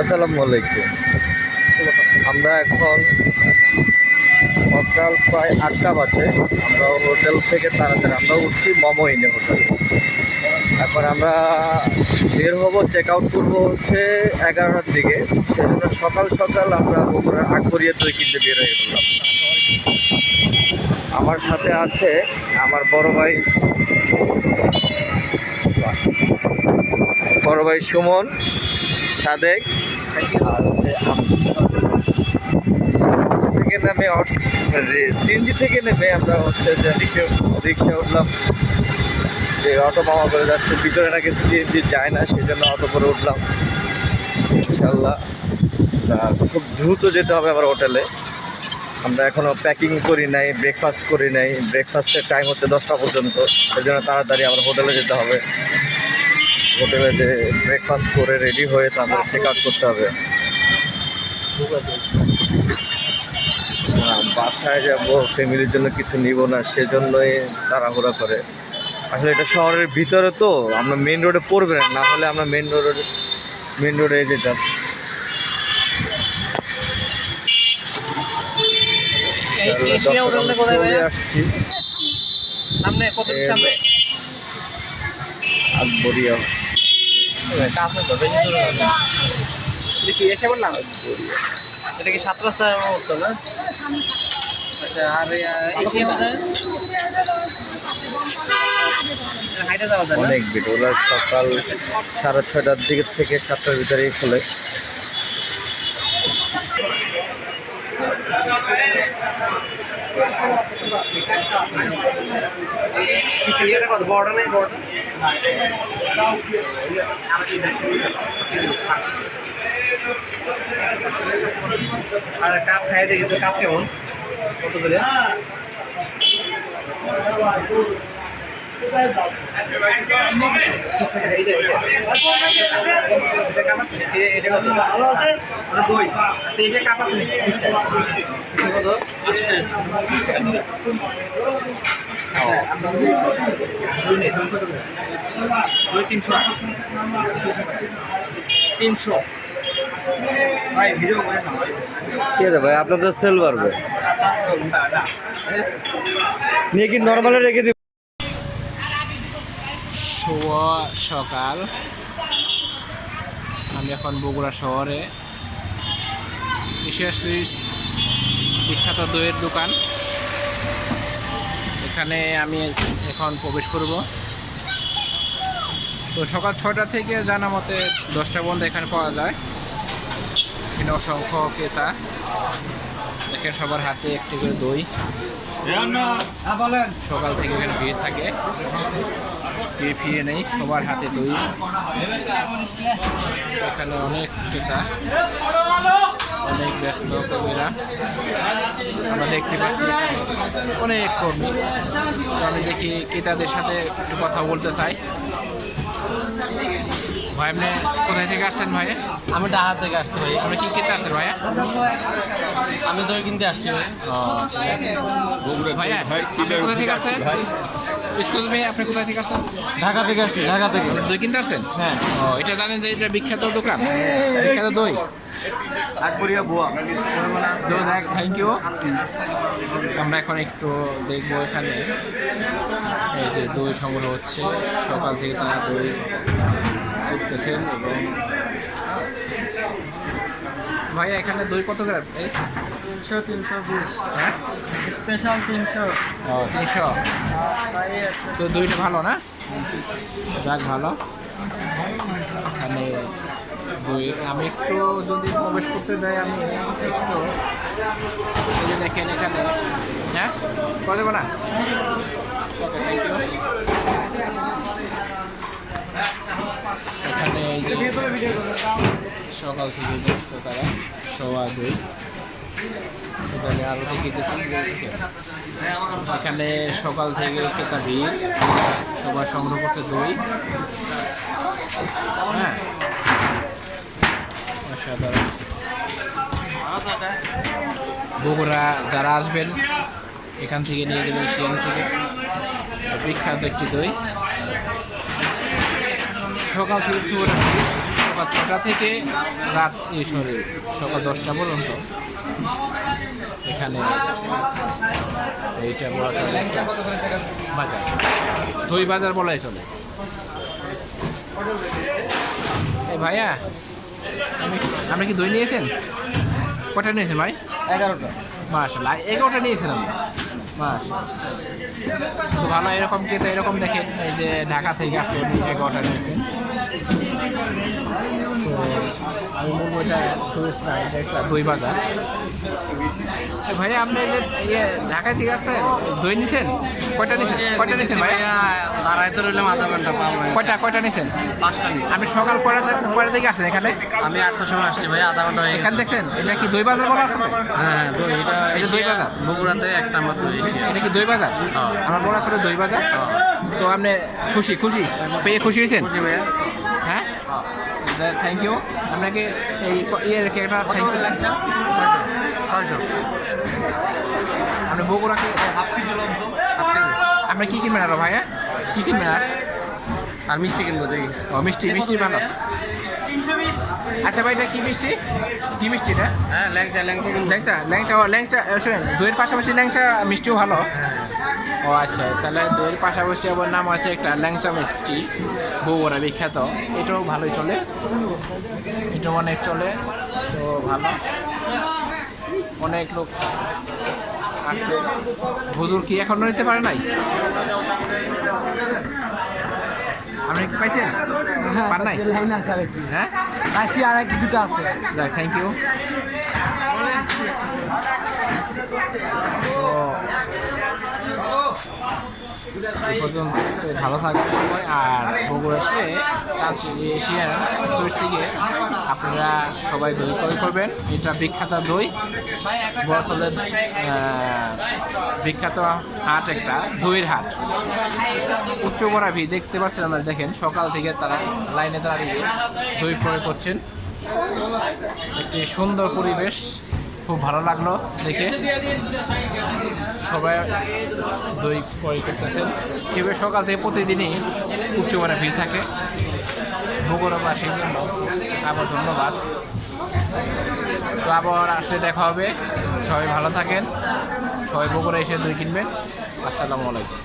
আসসালামু আলাইকুম। আমরা এখন সকাল প্রায় আটটা বাজে। আমরা হোটেল থেকে তাড়াতাড়ি, আমরা উঠছি মোমো ইনে হোটেল। এখন আমরা বের হব চেক আউট করব হচ্ছে এগারোটার দিকে। সেজন্য সকাল সকাল আমরা বগুড়ার আকবরিয়া দই কিনতে বের হয়ে গেলাম। আমার সাথে আছে আমার বড় ভাই। বড় ভাই সুমন। সাদেক। আর হচ্ছে। থেকে নেমে সিএনজি থেকে নেমে আমরা হচ্ছে যে রিক্সা রিক্সা উঠলাম। যে অটো মামা করে যাচ্ছে। ভিতরে নাকি সিএনজি যায় না সেই জন্য অটো করে উঠলাম। ইনশাল্লাহ খুব দ্রুত যেতে হবে আমার হোটেলে। আমরা এখনও প্যাকিং করি নাই ব্রেকফাস্ট করি নাই। ব্রেকফাস্টের টাইম হচ্ছে দশটা পর্যন্ত। সেই জন্য তাড়াতাড়ি আমার হোটেলে যেতে হবে। হোটেলে যে ব্রেকফাস্ট করে রেডি হয়ে তারপরে চেক আউট করতে হবে। বাসায় যাব ফ্যামিলির জন্য কিছু নিব না সেজন্যই তাড়াহুড়া করে। আসলে এটা শহরের ভিতরে তো আমরা মেন রোডে পড়বে না না হলে আমরা মেন রোডে মেন রোডে যেতাম আসছি। সামনে কত সামনে? আকবরিয়া। দূর এটা কি সাত আচ্ছা আর অনেক ভিড়, ওরা সকাল সাড়ে ছয়টার দিকে থেকে সাতটার ভিতরেই খোলে। নেই বড় আর কাপ খাই দেখি তো কাপ কেমন কত করে এটা কাপ আছে। দুই কে রে ভাই? আপনাদের সেল বাড়বে। নিয়ে কি নর্মালে রেখে দিব? শুভ সকাল। আমি এখন বগুড়া শহরে। বিশেষ বিখ্যাত দইয়ের দোকান। এখানে আমি এখন প্রবেশ করব। তো সকাল ছয়টা থেকে জানা মতে দশটা পর্যন্ত এখানে পাওয়া যায়। এখানে অসংখ্য ক্রেতা। দেখেন সবার হাতে একটি করে দই। সকাল থেকে এখানে ভিড় থাকে। কে ফিরে নেই, সবার হাতে দই। এখানে অনেক ক্রেতা। অনেক ব্যস্ত কর্মীরা। আমরা দেখতে পাচ্ছি অনেক কর্মী। আমি দেখি ক্রেতাদের সাথে একটু কথা বলতে চাই। ভাই, আপনি কোথায় থেকে আসছেন ভাই? আমি ডাহাত থেকে আসছি ভাই। আপনি কি কিনতে আসছেন ভাইয়া? আমি দই কিনতে আসছি ভাই। ভাইয়া কোথা থেকে আসছেন? এক্সকিউজ মি আপনি কোথা থেকে আসছেন? ঢাকা থেকে আসছি ঢাকা থেকে। দই কিনতে আসছেন? হ্যাঁ। ও এটা জানেন যে এটা বিখ্যাত দোকান বিখ্যাত দই। আকবরিয়া বুয়া তো দেখ থ্যাংক ইউ আমরা এখন একটু দেখব এখানে। এই যে দই সংগ্রহ হচ্ছে সকাল থেকে তারা দই করতেছেন এবং ভাইয়া এখানে দই কত গ্রাম তিনশো তিনশো বিশ। হ্যাঁ? স্পেশাল তিনশো। ও তিনশো? তো দইটা ভালো না? যাক ভালো। এখানে দই আমি একটু যদি প্রবেশ করতে দেয় আমি একটু এই যে দেখেন এখানে। হ্যাঁ? করে দেবো না? ওকে থ্যাংক ইউ এখানে এই যে সকাল থেকে ব্যস্ত তারা সবাই দই। এখানে আরও দেখিতেছি এখানে সকাল থেকে ক্রেতা ভিড় সবাই সংগ্রহ করতে দই। হ্যাঁ। বগুড়া যারা আসবেন, এখান থেকে নিয়ে যাবেন শিয়ান থেকে। বিখ্যাত একটি দই। সকাল থেকে চুয়াটা সকাল ছটা থেকে রাত সরি সকাল দশটা পর্যন্ত। এখানে এইটা বলা চলে বাজার। দই বাজার বলাই চলে। এই ভাইয়া আপনি কি দই নিয়েছেন? কটা নিয়েছেন ভাই? এগারোটা। মাশাল্লাহ এগারোটা নিয়েছেন আমি মাশাল্লাহ তো ভালো, এরকম খেতে এরকম এই যে ঢাকা থেকে আসছে উনি এগারোটা নিয়েছেন তো আমি বলব এটা সুরেশ না এটা একটা দই বাজার। তো ভাইয়া আপনি যে ইয়ে ঢাকা থেকে আসছেন দই নিছেন? কয়টা নিছেন? কয়টা নিছেন ভাই? দাঁড়াইতে রইলাম আধা ঘণ্টা কয়টা কয়টা নিছেন? পাঁচটা মিনিট আমি সকাল পরে পরে থেকে আসছেন এখানে? আমি আটটার সময় আসছি ভাই আধা ঘণ্টা এখানে দেখছেন? এটা কি দই বাজার বলা আছে? হ্যাঁ হ্যাঁ দই এটা এটা দই বাজার? বগুড়াতে একটা আমার দই। এটা কি দই বাজার? হ্যাঁ। আমার বলা ছিল দই বাজার। তো আপনি খুশি খুশি? পেয়ে খুশি হয়েছেন? ভাইয়া। হ্যাঁ থ্যাংক ইউ আপনাকে এই ইয়ে রেখে একটা থ্যাংক ইউ লাগছে ছয়শো আপনি বগুড়াকে হাফ কেজি আপনি কী কিনবেন আরও ভাইয়া কী কিনবেন আর আর মিষ্টি কিনবো দেখি। ও মিষ্টি মিষ্টি ভালো আচ্ছা ভাই এটা কী মিষ্টি? কী মিষ্টি এটা? হ্যাঁ ল্যাংচা ল্যাংচা ল্যাংচা ল্যাংচা ও ল্যাংচা শোনেন দইয়ের পাশাপাশি ল্যাংচা মিষ্টিও ভালো। ও আচ্ছা তাহলে দইয়ের পাশাপাশি আবার নাম আছে একটা ল্যাংচা মিষ্টি। বগুড়া বিখ্যাত। এটাও ভালোই চলে। এটাও অনেক চলে। তো ভালো। অনেক লোক আসছে হুজুর কি এখনও নিতে পারে নাই? আপনি কি পাইছেন পার নাই? লাইন আছে হ্যাঁ? আসি আর এক দুটো আছে। যাক থ্যাংক ইউ এই পর্যন্ত ভালো থাকবে সবাই আর এসে কাছে এশিয়ান সুইচ থেকে আপনারা সবাই দই ক্রয় করবেন। এটা বিখ্যাত দই। বছরের বিখ্যাত হাট একটা, দইয়ের হাট। উচ্চ বরাবি দেখতে পাচ্ছেন আপনারা, দেখেন, সকাল থেকে তারা লাইনে দাঁড়িয়ে দই ক্রয় করছেন। একটি সুন্দর পরিবেশ। খুব ভালো লাগল দেখে। সবাই দই ক্রয় করতেছেন। এভাবে সকাল থেকে প্রতিদিনই উচ্চমানের ভিড় থাকে। বগুড়াবাসীর জন্য আবার ধন্যবাদ। তো আবার আসলে দেখা হবে। সবাই ভালো থাকেন। সবাই বগুড়া এসে দই কিনবেন। আসসালামু আলাইকুম।